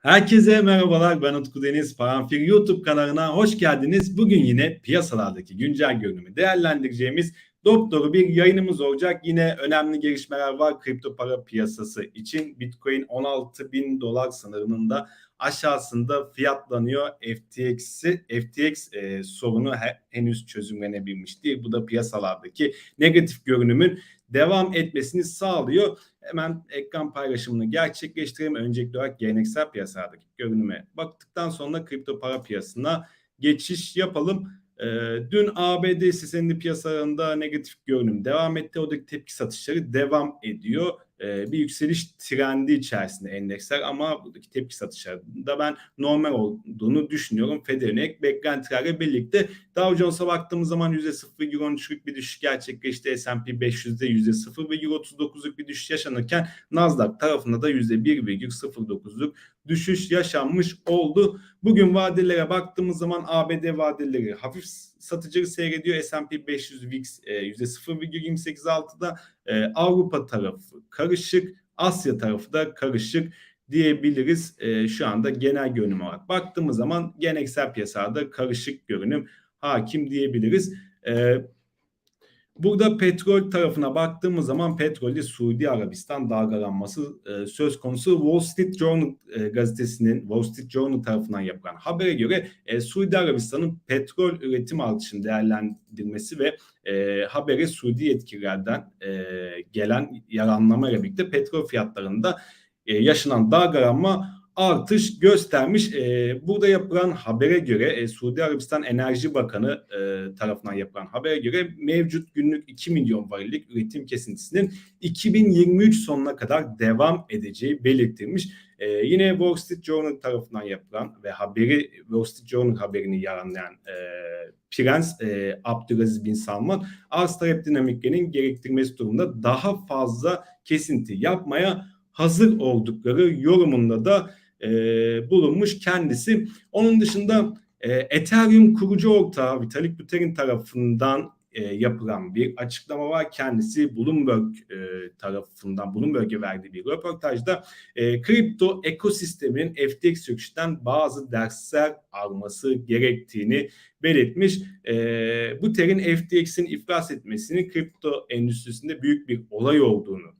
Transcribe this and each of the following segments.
Herkese merhabalar. Ben Utku Deniz. Paranfil YouTube kanalına hoş geldiniz. Bugün yine piyasalardaki güncel görünümü değerlendireceğimiz doktoru bir yayınımız olacak. Yine önemli gelişmeler var kripto para piyasası için. Bitcoin 16 bin dolar sınırının da aşağısında fiyatlanıyor. FTX'i FTX e, sorunu he, henüz çözümlenebilmiş değil. Bu da piyasalardaki negatif görünümün devam etmesini sağlıyor. Hemen ekran paylaşımını gerçekleştireyim. Öncelikli olarak geleneksel piyasadaki görünüme baktıktan sonra kripto para piyasasına geçiş yapalım. Ee, dün ABD hisse senedi piyasalarında negatif görünüm devam etti. Oradaki tepki satışları devam ediyor. Ee, bir yükseliş trendi içerisinde endeksler ama buradaki tepki satışlarında ben normal olduğunu düşünüyorum. Federik beklentilerle birlikte Dow Jones'a baktığımız zaman %0,13'lük bir düşüş gerçekleşti. S&P 500'de %0,39'luk bir düşüş yaşanırken Nasdaq tarafında da %1,09'luk düşüş yaşanmış oldu. Bugün vadelere baktığımız zaman ABD vadeleri hafif satıcı seyrediyor. S&P 500 VIX e, %0,286'da e, Avrupa tarafı karışık, Asya tarafı da karışık diyebiliriz. E, şu anda genel görünüm olarak baktığımız zaman geleneksel piyasada karışık görünüm hakim diyebiliriz. E, Burada petrol tarafına baktığımız zaman petrolde Suudi Arabistan dalgalanması e, söz konusu. Wall Street Journal e, gazetesinin Wall Street Journal tarafından yapılan habere göre e, Suudi Arabistan'ın petrol üretim artışını değerlendirmesi ve e, habere Suudi yetkililerden e, gelen yaranlamayla birlikte petrol fiyatlarında e, yaşanan dalgalanma artış göstermiş. E, burada yapılan habere göre e, Suudi Arabistan Enerji Bakanı e, tarafından yapılan habere göre mevcut günlük 2 milyon varillik üretim kesintisinin 2023 sonuna kadar devam edeceği belirtilmiş. E, yine Wall Street Journal tarafından yapılan ve haberi Wall Street Journal haberini yaranlayan e, Prens e, Abdülaziz Bin Salman arz talep dinamiklerinin gerektirmesi durumunda daha fazla kesinti yapmaya hazır oldukları yorumunda da e, bulunmuş kendisi. Onun dışında e, Ethereum kurucu ortağı Vitalik Buterin tarafından e, yapılan bir açıklama var. Kendisi Bloomberg e, tarafından Bloomberg'e verdiği bir röportajda e, kripto ekosistemin FTX çöküşten bazı dersler alması gerektiğini belirtmiş. E, Buterin FTX'in iflas etmesini kripto endüstrisinde büyük bir olay olduğunu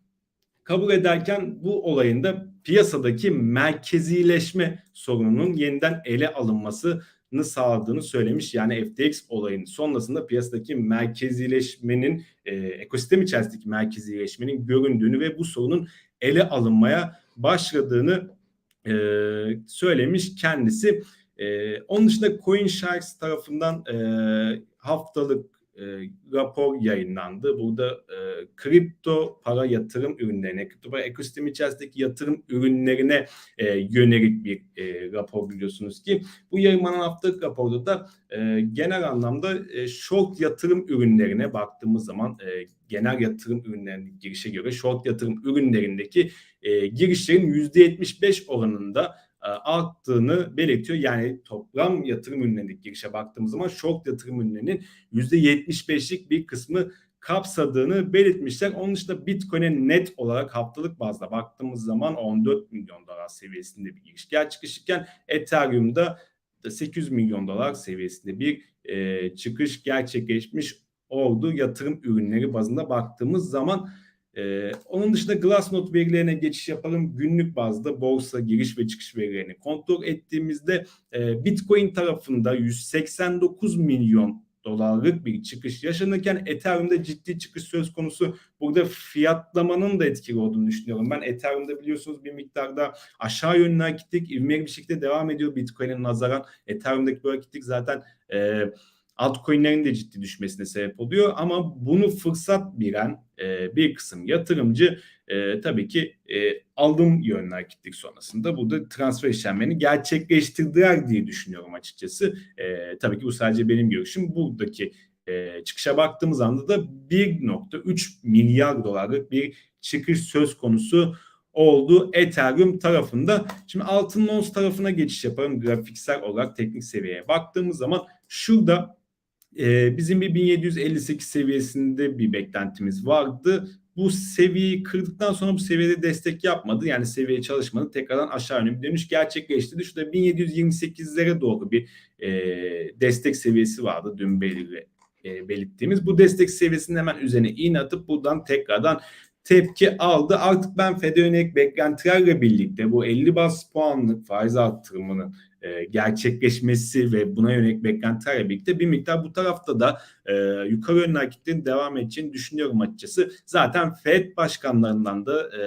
kabul ederken bu olayın da piyasadaki merkezileşme sorununun yeniden ele alınmasını sağladığını söylemiş. Yani FTX olayının sonrasında piyasadaki merkezileşmenin e, ekosistem içerisindeki merkezileşmenin göründüğünü ve bu sorunun ele alınmaya başladığını e, söylemiş kendisi. E, onun dışında CoinShares tarafından e, haftalık e, rapor yayınlandı. Burada e, kripto para yatırım ürünlerine, kripto para ekosistemi içerisindeki yatırım ürünlerine e, yönelik bir e, rapor biliyorsunuz ki bu yayınlanan haftalık raporda da e, genel anlamda e, short yatırım ürünlerine baktığımız zaman e, genel yatırım ürünlerinin girişe göre short yatırım ürünlerindeki e, girişlerin %75 oranında arttığını belirtiyor. Yani toplam yatırım ürünlerindeki girişe baktığımız zaman short yatırım ürünlerinin %75'lik bir kısmı kapsadığını belirtmişler. Onun dışında Bitcoin'e net olarak haftalık bazda baktığımız zaman 14 milyon dolar seviyesinde bir giriş gerçekleşirken Ethereum'da 800 milyon dolar seviyesinde bir e, çıkış gerçekleşmiş oldu. Yatırım ürünleri bazında baktığımız zaman ee, onun dışında Glassnode verilerine geçiş yapalım. Günlük bazda borsa giriş ve çıkış verilerini kontrol ettiğimizde e, Bitcoin tarafında 189 milyon dolarlık bir çıkış yaşanırken Ethereum'da ciddi çıkış söz konusu. Burada fiyatlamanın da etkili olduğunu düşünüyorum. Ben Ethereum'da biliyorsunuz bir miktarda aşağı yönlü hareketlik ivmeli bir şekilde devam ediyor Bitcoin'in nazaran. Ethereum'daki bu hareketlik zaten e, altcoin'lerin de ciddi düşmesine sebep oluyor. Ama bunu fırsat bilen e, bir kısım yatırımcı e, tabii ki e, alım yönlü hareketlik sonrasında burada transfer işlemlerini gerçekleştirdiler diye düşünüyorum açıkçası. E, tabii ki bu sadece benim görüşüm. Buradaki e, çıkışa baktığımız anda da 1.3 milyar dolarlık bir çıkış söz konusu oldu Ethereum tarafında. Şimdi altın ons tarafına geçiş yapalım grafiksel olarak teknik seviyeye baktığımız zaman şurada ee, bizim bir 1758 seviyesinde bir beklentimiz vardı. bu seviyeyi kırdıktan sonra bu seviyede destek yapmadı. Yani seviye çalışmadı. Tekrardan aşağı yönlü bir dönüş gerçekleştirdi. Şurada 1728'lere doğru bir e, destek seviyesi vardı dün belirli e, belirttiğimiz. Bu destek seviyesinin hemen üzerine iğne atıp buradan tekrardan tepki aldı. Artık ben FED yönelik beklentilerle birlikte bu 50 bas puanlık faiz arttırımının e, gerçekleşmesi ve buna yönelik beklentilerle birlikte bir miktar bu tarafta da e, yukarı yönlü hareketlerin devam edeceğini düşünüyorum açıkçası. Zaten FED başkanlarından da e,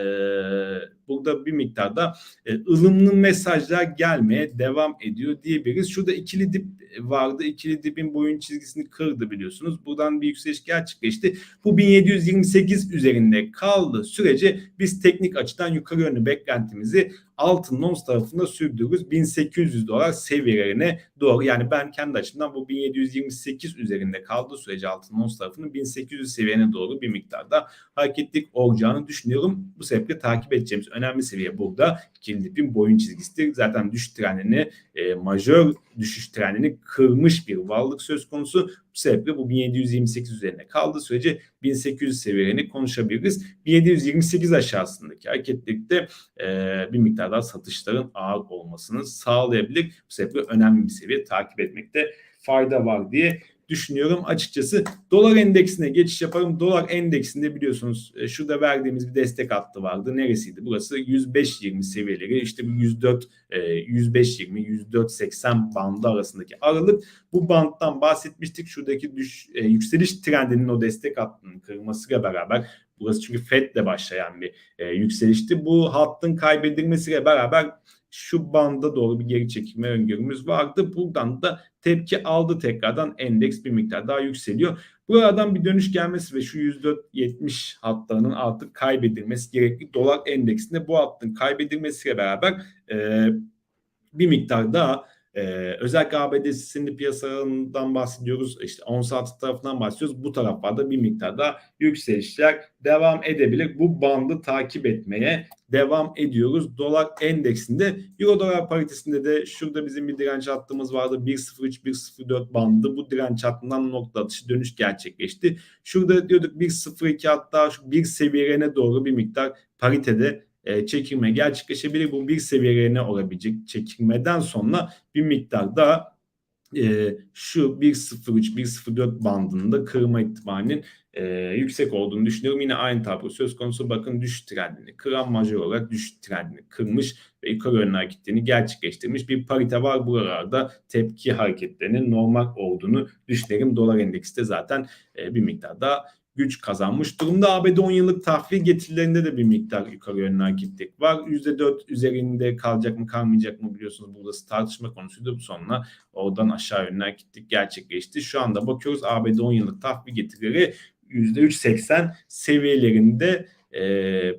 burada bir miktarda e, ılımlı mesajlar gelmeye devam ediyor diyebiliriz. Şurada ikili dip vardı. İkili dipin boyun çizgisini kırdı biliyorsunuz. Buradan bir yükseliş gerçekleşti. Bu 1728 üzerinde kaldı sürece biz teknik açıdan yukarı yönlü beklentimizi altın ons tarafında sürdürürüz. 1800 dolar seviyelerine doğru. Yani ben kendi açımdan bu 1728 üzerinde kaldığı sürece altın ons tarafının 1800 seviyene doğru bir miktarda hareketlik olacağını düşünüyorum. Bu sebeple takip edeceğimiz önemli seviye burada. İkili dipin boyun çizgisidir. Zaten düşüş trendini, e, majör düşüş trendini kırmış bir varlık söz konusu. Bu sebeple bu 1728 üzerine kaldığı sürece 1800 seviyelerini konuşabiliriz. 1728 aşağısındaki hareketlilikte e, bir miktar daha satışların ağır olmasını sağlayabilir. Bu sebeple önemli bir seviye takip etmekte fayda var diye düşünüyorum açıkçası. Dolar endeksine geçiş yaparım. Dolar endeksinde biliyorsunuz e, şurada verdiğimiz bir destek hattı vardı. Neresiydi? Burası 105.20 seviyeleri. İşte bu 104 e, 105.20 104.80 bandı arasındaki aralık. Bu banttan bahsetmiştik. Şuradaki düş, e, yükseliş trendinin o destek hattının kırılmasıyla beraber burası çünkü FED'le başlayan bir e, yükselişti. Bu hattın kaybedilmesiyle beraber şu banda doğru bir geri çekilme öngörümüz vardı. Buradan da tepki aldı tekrardan endeks bir miktar daha yükseliyor. Buradan bir dönüş gelmesi ve şu 104.70 hatlarının artık kaybedilmesi gerekli. Dolar endeksinde bu hattın kaybedilmesiyle beraber e, bir miktar daha ee, özellikle ABD sinirli piyasalarından bahsediyoruz. İşte ons altı tarafından bahsediyoruz. Bu taraflarda bir miktarda yükselişler devam edebilir. Bu bandı takip etmeye devam ediyoruz. Dolar endeksinde Euro dolar paritesinde de şurada bizim bir direnç hattımız vardı. 1.03-1.04 bandı. Bu direnç hattından nokta atışı dönüş gerçekleşti. Şurada diyorduk 1.02 hatta şu bir seviyelerine doğru bir miktar paritede e, çekilme gerçekleşebilir. Bu bir seviyelerine olabilecek çekilmeden sonra bir miktar daha e, şu 1.03 1.04 bandında kırma ihtimalinin e, yüksek olduğunu düşünüyorum. Yine aynı tablo söz konusu bakın düşüş trendini kıran majör olarak düşüş trendini kırmış ve yukarı yönlü hareketlerini gerçekleştirmiş bir parite var. Buralarda tepki hareketlerinin normal olduğunu düşünelim. Dolar endeksi de zaten e, bir miktar daha güç kazanmış durumda. ABD 10 yıllık tahvil getirilerinde de bir miktar yukarı yönlü hareketlik var. %4 üzerinde kalacak mı kalmayacak mı biliyorsunuz burası tartışma konusuydu. Bu sonra oradan aşağı yönlü hareketlik gerçekleşti. Şu anda bakıyoruz ABD 10 yıllık tahvil getirileri %3.80 seviyelerinde e,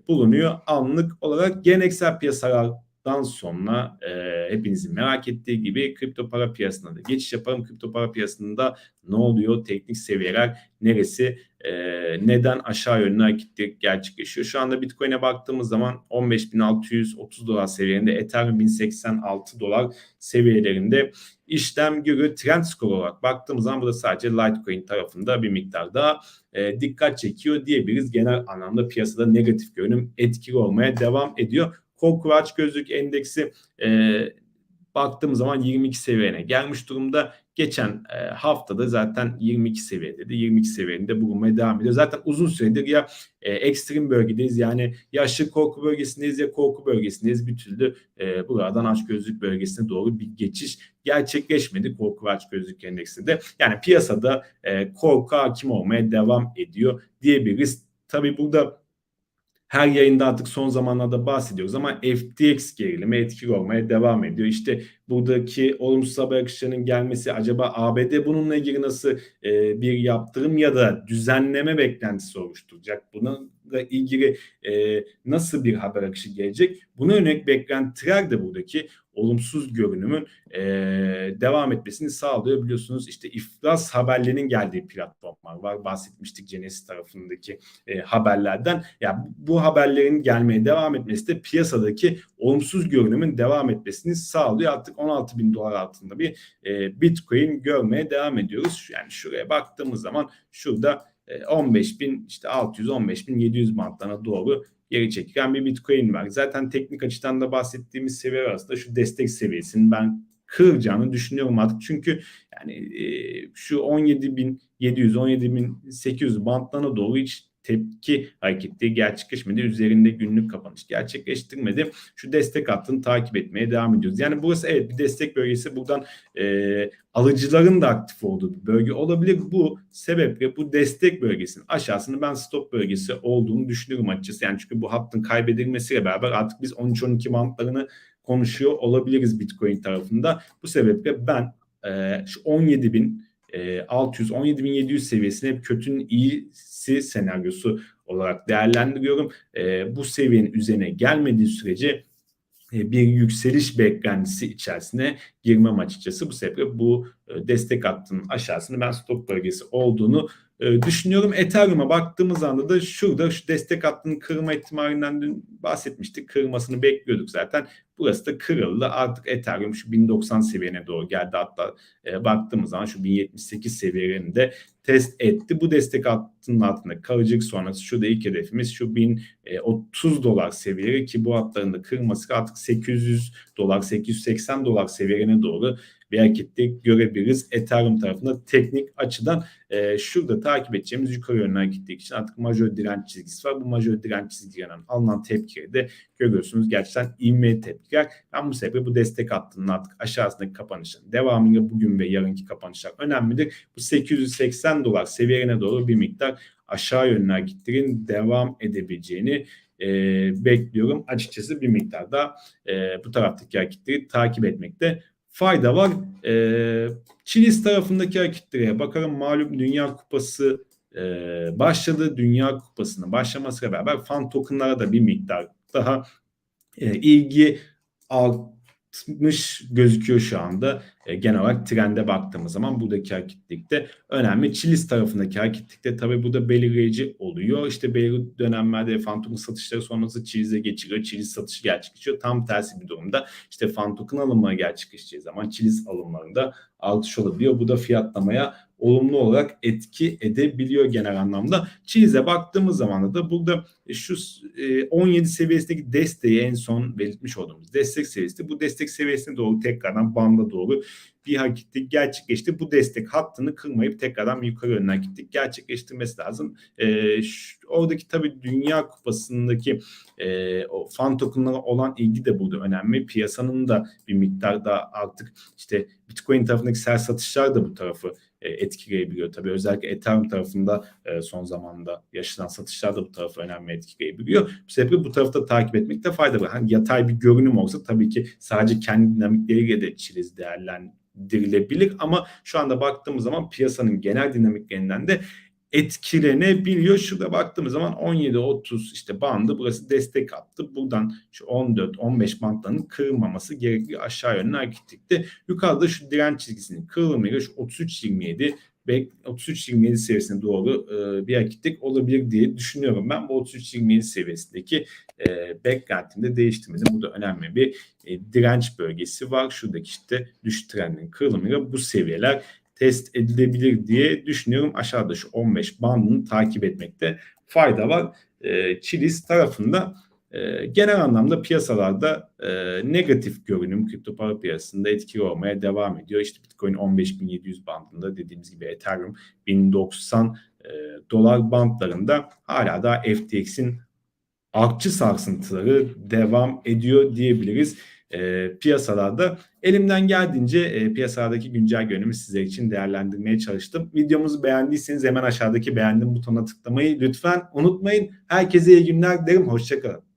bulunuyor anlık olarak. Geleneksel piyasalar dan sonra e, hepinizin merak ettiği gibi kripto para piyasasına da geçiş yapalım. Kripto para piyasasında ne oluyor? Teknik seviyeler neresi? E, neden aşağı yönlü hareketlilik gerçekleşiyor? Şu anda Bitcoin'e baktığımız zaman 15.630 dolar seviyelerinde, Ethereum 1086 dolar seviyelerinde işlem görüyor. Trend skor olarak baktığımız zaman burada sadece Litecoin tarafında bir miktar daha e, dikkat çekiyor diyebiliriz. Genel anlamda piyasada negatif görünüm etkili olmaya devam ediyor. Korku aç gözlük endeksi e, baktığımız zaman 22 seviyene gelmiş durumda. Geçen e, haftada zaten 22 seviyede 22 seviyede bulunmaya devam ediyor. Zaten uzun süredir ya e, ekstrem bölgedeyiz yani ya aşırı korku bölgesindeyiz ya korku bölgesindeyiz. Bir türlü e, buradan aç gözlük bölgesine doğru bir geçiş gerçekleşmedi korku aç gözlük endeksinde. Yani piyasada e, korku hakim olmaya devam ediyor diyebiliriz. Tabii burada her yayında artık son zamanlarda bahsediyoruz ama FTX gerilimi etkili olmaya devam ediyor. İşte buradaki olumsuz haber akışlarının gelmesi acaba ABD bununla ilgili nasıl e, bir yaptırım ya da düzenleme beklentisi oluşturacak? Bununla ilgili e, nasıl bir haber akışı gelecek? Buna yönelik beklentiler de buradaki olumsuz görünümün e, devam etmesini sağlıyor. Biliyorsunuz işte iflas haberlerinin geldiği platformlar var. Bahsetmiştik Genesis tarafındaki e, haberlerden. Ya yani bu haberlerin gelmeye devam etmesi de piyasadaki olumsuz görünümün devam etmesini sağlıyor. Artık 16 bin dolar altında bir e, Bitcoin görmeye devam ediyoruz. Yani şuraya baktığımız zaman şurada 15 bin işte 600 15 bin 700 bantlarına doğru geri çekilen bir Bitcoin var. Zaten teknik açıdan da bahsettiğimiz seviye arasında şu destek seviyesinin ben kıracağını düşünüyorum artık. Çünkü yani e, şu 17.700 17.800 bantlarına doğru hiç tepki hareketleri gerçekleşmedi. Üzerinde günlük kapanış gerçekleştirmedi. Şu destek hattını takip etmeye devam ediyoruz. Yani burası evet bir destek bölgesi. Buradan e, alıcıların da aktif olduğu bir bölge olabilir. Bu sebeple bu destek bölgesinin aşağısını ben stop bölgesi olduğunu düşünüyorum açıkçası. Yani çünkü bu hattın kaybedilmesiyle beraber artık biz 13-12 bantlarını konuşuyor olabiliriz Bitcoin tarafında. Bu sebeple ben e, şu 17 bin 600 17.700 seviyesini hep kötünün iyisi senaryosu olarak değerlendiriyorum. E, bu seviyenin üzerine gelmediği sürece e, bir yükseliş beklentisi içerisine girmem açıkçası. Bu sebeple bu e, destek hattının aşağısını ben stop bölgesi olduğunu e, düşünüyorum. Ethereum'a baktığımız anda da şurada şu destek hattının kırma ihtimalinden dün bahsetmiştik. Kırmasını bekliyorduk zaten. Burası da kırıldı. Artık Ethereum şu 1090 seviyene doğru geldi. Hatta e, baktığımız zaman şu 1078 seviyelerini de test etti. Bu destek hattının altında kalacak sonrası şurada ilk hedefimiz şu 1030 dolar seviyeleri ki bu hatların da kırması artık 800 dolar 880 dolar seviyelerine doğru bir hareketlik görebiliriz. Ethereum tarafında teknik açıdan e, şurada takip edeceğimiz yukarı yönlü hareketlik için artık majör direnç çizgisi var. Bu majör direnç çizgilerinin alınan tepkileri de görüyorsunuz. Gerçekten ivmeli tepkiler. Ben bu sebeple bu destek hattının artık aşağısındaki kapanışın devamında bugün ve yarınki kapanışlar önemlidir. Bu 880 dolar seviyelerine doğru bir miktar aşağı yönlü hareketlerin devam edebileceğini e, bekliyorum. Açıkçası bir miktar da e, bu taraftaki hareketleri takip etmekte fayda var. E, Çiliz tarafındaki hareketlere bakalım. Malum Dünya Kupası e, başladı. Dünya Kupası'nın başlamasıyla beraber fan tokenlara da bir miktar daha e, ilgi artmış gözüküyor şu anda. E, genel olarak trende baktığımız zaman buradaki hareketlikte önemli. Çiliz tarafındaki hareketlikte tabii bu da belirleyici oluyor. İşte belirli dönemlerde Fantoken satışları sonrası Çiliz'e geçiriyor. Çiliz satışı gerçekleşiyor. Tam tersi bir durumda işte Fantoken alımları gerçekleşeceği zaman Çiliz alımlarında artış olabiliyor. Bu da fiyatlamaya olumlu olarak etki edebiliyor genel anlamda. Çiz'e baktığımız zaman da burada şu 17 seviyesindeki desteği en son belirtmiş olduğumuz destek seviyesi. Bu destek seviyesine doğru tekrardan banda doğru bir hareketlik gerçekleşti. Bu destek hattını kırmayıp tekrardan yukarı yönlü hareketlik gerçekleştirmesi lazım. E, şu, oradaki tabii Dünya Kupası'ndaki e, o fan tokenlara olan ilgi de burada önemli. Piyasanın da bir miktar daha artık işte Bitcoin tarafındaki sert satışlar da bu tarafı e, etkileyebiliyor. Tabii özellikle Ethereum tarafında e, son zamanda yaşanan satışlar da bu tarafı önemli etkileyebiliyor. Bu sebeple bu tarafta takip etmekte fayda var. Hani yatay bir görünüm olsa tabii ki sadece kendi dinamikleriyle de çiliz değerlendirilebilir ama şu anda baktığımız zaman piyasanın genel dinamiklerinden de etkilenebiliyor. Şurada baktığımız zaman 17-30 işte bandı burası destek attı. Buradan şu 14-15 bandlarının kırılmaması gerekiyor aşağı yönlü hareketlikte. Yukarıda şu direnç çizgisinin kırılımıyla şu 33-27 ve 33-27 seviyesine doğru e, bir hareketlik olabilir diye düşünüyorum. Ben bu 33-27 seviyesindeki e, beklentimde değiştirmedim. Bu da önemli bir e, direnç bölgesi var. Şuradaki işte düşüş trendinin kırılımıyla bu seviyeler test edilebilir diye düşünüyorum. Aşağıda şu 15 bandını takip etmekte fayda var. E, Çiliz tarafında genel anlamda piyasalarda e, negatif görünüm kripto para piyasasında etkili olmaya devam ediyor. İşte Bitcoin 15.700 bandında dediğimiz gibi Ethereum 1090 e, dolar bandlarında hala da FTX'in artçı sarsıntıları devam ediyor diyebiliriz e, piyasalarda. Elimden geldiğince e, piyasalardaki güncel görünümü sizler için değerlendirmeye çalıştım. Videomuzu beğendiyseniz hemen aşağıdaki beğendim butonuna tıklamayı lütfen unutmayın. Herkese iyi günler derim. Hoşçakalın.